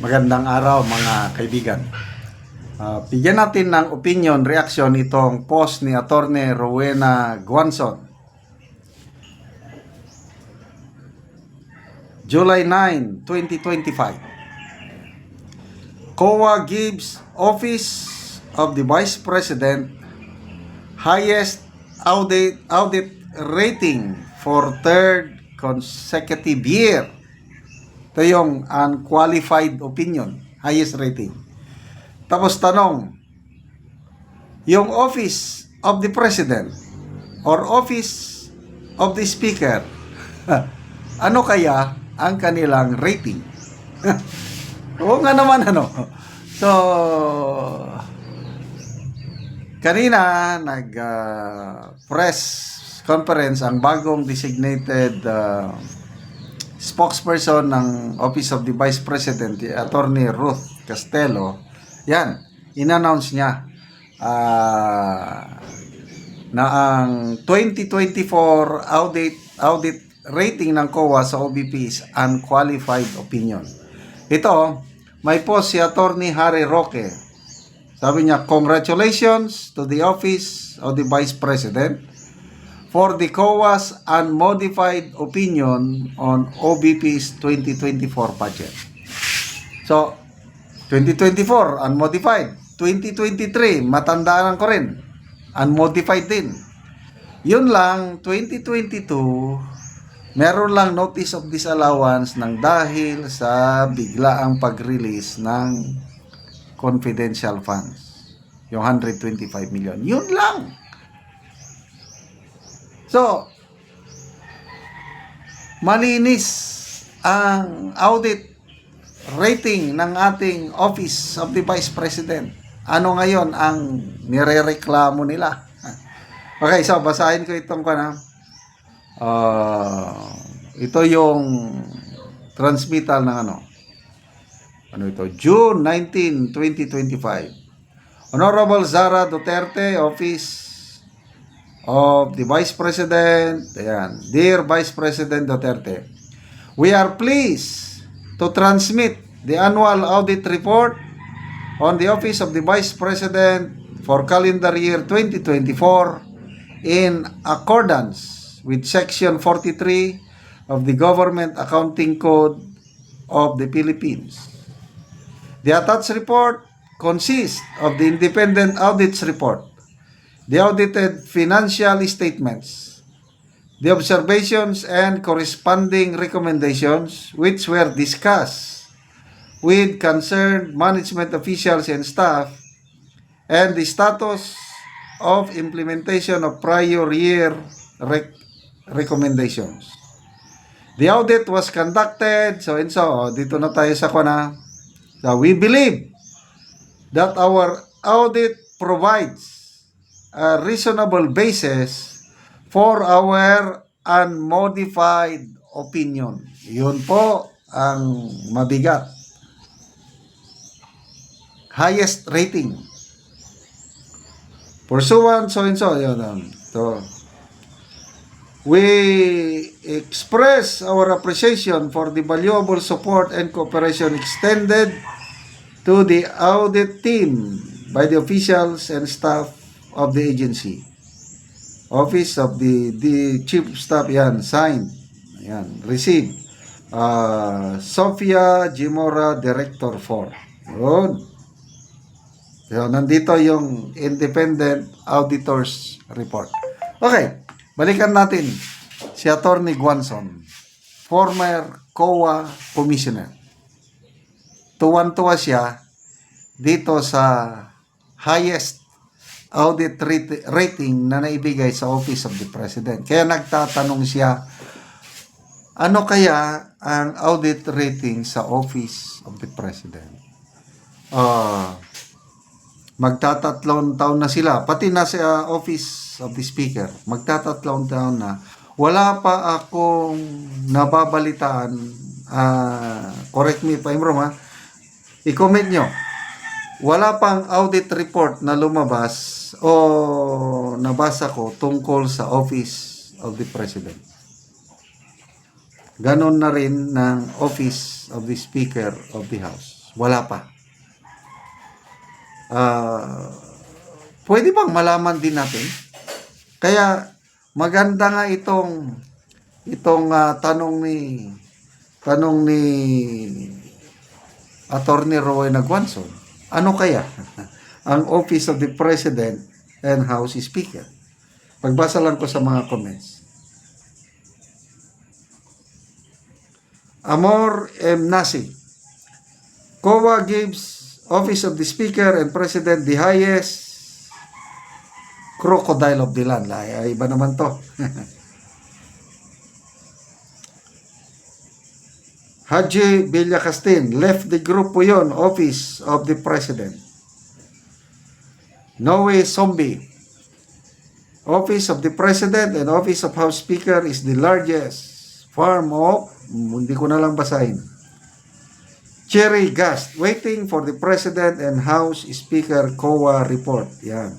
Magandang araw mga kaibigan. Ah, bigyan natin ng opinion, reaction itong post ni Attorney Rowena Guanzon. July 9, 2025. COA gives Office of the Vice President highest audit audit rating for third consecutive year. Ito yung unqualified opinion, highest rating. Tapos tanong, yung office of the president or office of the speaker, ano kaya ang kanilang rating? Oo nga naman ano. So, kanina nag ah, press conference ang bagong designated ah, spokesperson ng Office of the Vice President, si Attorney Ruth Castello, yan, inannounce niya ah, na ang 2024 audit audit rating ng COA sa OBP is unqualified opinion. Ito, may post si Attorney Harry Roque. Sabi niya, congratulations to the Office of the Vice President for the COA's unmodified opinion on OBP's 2024 budget. So, 2024, unmodified. 2023, matandaan ko rin. Unmodified din. Yun lang, 2022, meron lang notice of disallowance ng dahil sa biglaang pag-release ng confidential funds. Yung 125 million. Yun lang. So, malinis ang audit rating ng ating Office of the Vice President. Ano ngayon ang nirereklamo nila? Okay, so basahin ko itong kana. Ah, ito yung transmittal ng ano. Ano ito? June 19, 2025. Honorable Zara Duterte, Office of the Vice President. Ayan. Dear Vice President Duterte, we are pleased to transmit the annual audit report on the Office of the Vice President for calendar year 2024 in accordance with Section 43 of the Government Accounting Code of the Philippines. The attached report consists of the independent audits report, the audited financial statements, the observations and corresponding recommendations which were discussed with concerned management officials and staff and the status of implementation of prior year rec- recommendations. The audit was conducted, so and so, oh, dito na tayo sa kuna. So we believe that our audit provides a reasonable basis for our unmodified opinion. Yun po ang mabigat. Highest rating. Pursuant so and so. Yun, um, to. We express our appreciation for the valuable support and cooperation extended to the audit team by the officials and staff of the agency. Office of the, the Chief of Staff, yan, signed. Yan, received. Uh, Sofia Gimora, Director 4. Yun. So, nandito yung Independent Auditors Report. Okay, balikan natin si Attorney Guanzon, former COA Commissioner. Tuwan-tuwa siya dito sa highest audit rating na naibigay sa Office of the President. Kaya nagtatanong siya, ano kaya ang audit rating sa Office of the President? Ah, magtatatlong taon na sila, pati na sa Office of the Speaker, magtatatlong taon na, wala pa akong nababalitaan, ah, correct me if I'm wrong ha, i-comment nyo, wala pang audit report na lumabas o nabasa ko tungkol sa Office of the President. Ganon na rin ng Office of the Speaker of the House. Wala pa. Ah, pwede bang malaman din natin? Kaya maganda nga itong itong ah, tanong ni tanong ni Attorney Roy Nagwanson. Ano kaya ang Office of the President and House Speaker? Pagbasa lang ko sa mga comments. Amor M. Nasi. COA gives Office of the Speaker and President the highest crocodile of the land. Ay, iba naman to. Haji Villacastin left the group po yun, Office of the President. Noe Zombie. Office of the President and Office of House Speaker is the largest farm of, hindi ko na lang basahin. Cherry Gast, waiting for the President and House Speaker COA report. Yan.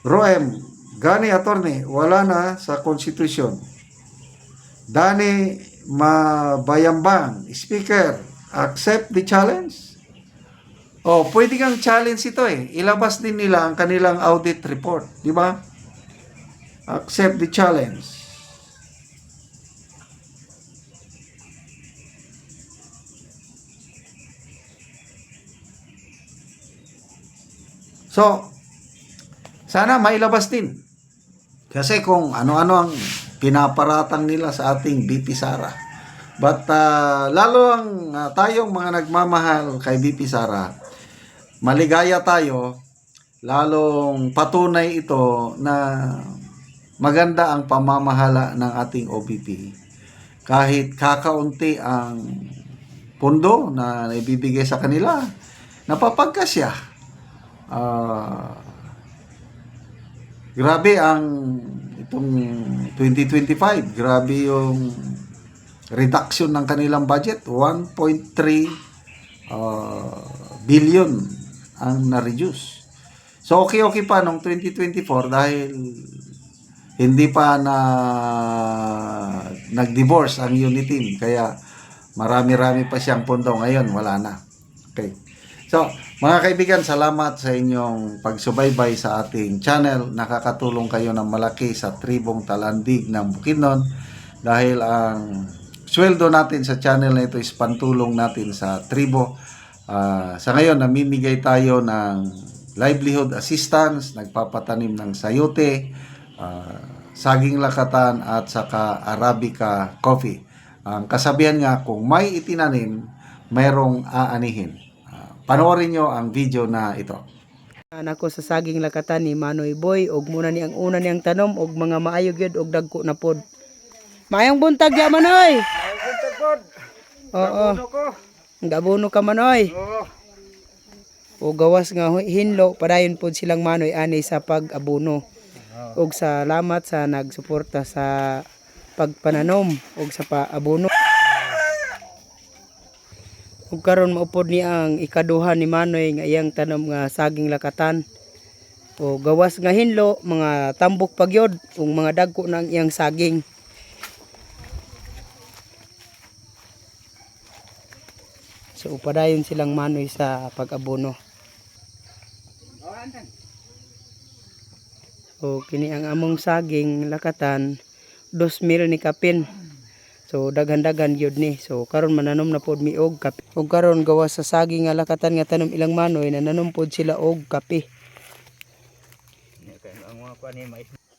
Roem, gani attorney, wala na sa konstitusyon. Dani Mabayambang, Speaker, accept the challenge? Oh, pwede kang challenge ito eh. Ilabas din nila ang kanilang audit report, di ba? Accept the challenge. So, sana mailabas din. Kasi kung ano-ano ang pinaparatang nila sa ating BP Sara. But ah, lalo ang ah, tayong mga nagmamahal kay BP Sara, maligaya tayo, lalong patunay ito na maganda ang pamamahala ng ating OBP. Kahit kakaunti ang pundo na ibibigay sa kanila, napapagkasya. Ah, grabe ang itong 2025, grabe yung reduction ng kanilang budget, 1.3 uh, billion ang na-reduce. So okay okay pa nung 2024 dahil hindi pa na nag-divorce ang Uniteam kaya marami-rami pa siyang pondo ngayon wala na. Okay. So, mga kaibigan, salamat sa inyong pagsubaybay sa ating channel. Nakakatulong kayo ng malaki sa tribong talandig ng Bukidnon dahil ang sweldo natin sa channel na ito is pantulong natin sa tribo. Ah, sa ngayon, namimigay tayo ng livelihood assistance, nagpapatanim ng sayote, ah, saging lakatan at saka Arabica coffee. Ang kasabihan nga, kung may itinanim, mayroong aanihin. Panoorin nyo ang video na ito. Anak ko sa saging lakatan ni Manoy Boy og muna ni ang una niyang tanom og mga maayog yun og dagko na pod. Mayang buntag ya Manoy. Oo. Gabuno ka Manoy. O gawas nga hinlo padayon pod silang Manoy ani sa pag-abuno. Og salamat sa nagsuporta sa pagpananom og sa paabuno. Ug karon maupod ni ang ikaduha ni Manoy nga iyang tanom nga saging lakatan. O gawas nga hinlo, mga tambok pagyod, ug mga dagko ng iyang saging. So upadayon silang Manoy sa pag-abono. O kini ang among saging lakatan 2,000 ni kapin. So daghan-daghan gyud ni. So karon mananom na pod mi og kape. Ug karon gawa sa saging nga lakatan nga tanom ilang manoy nananom pod sila og kape.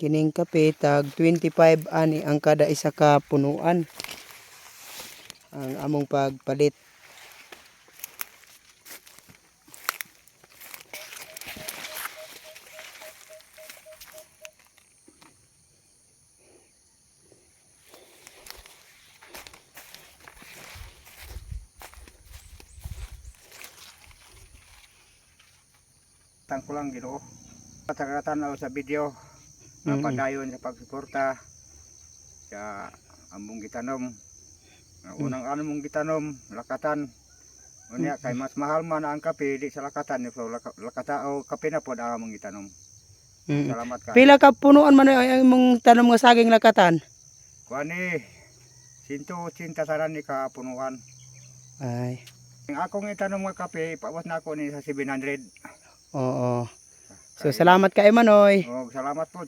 Kining kape tag 25 ani ang kada isa ka punuan. Ang among pagpalit. Tang ko lang ginoo. Patakatanaw sa video nga Mm-mm. padayon sa pagsuporta sa among gitanom. Nga unang ano mong gitanom, lakatan. Unya kay mas mahal man ang kape di sa lakatan so laka- lakata o kape na pod ang among gitanom. Mm. Salamat ka. Pila ka punuan man ay imong tanom nga saging lakatan? Kuani 180 taran ni ka punuan. Ay. Ang akong itanom nga kape, ipawas na ako ni sa 700. Oo. So salamat kay Manoy. Oh, salamat po.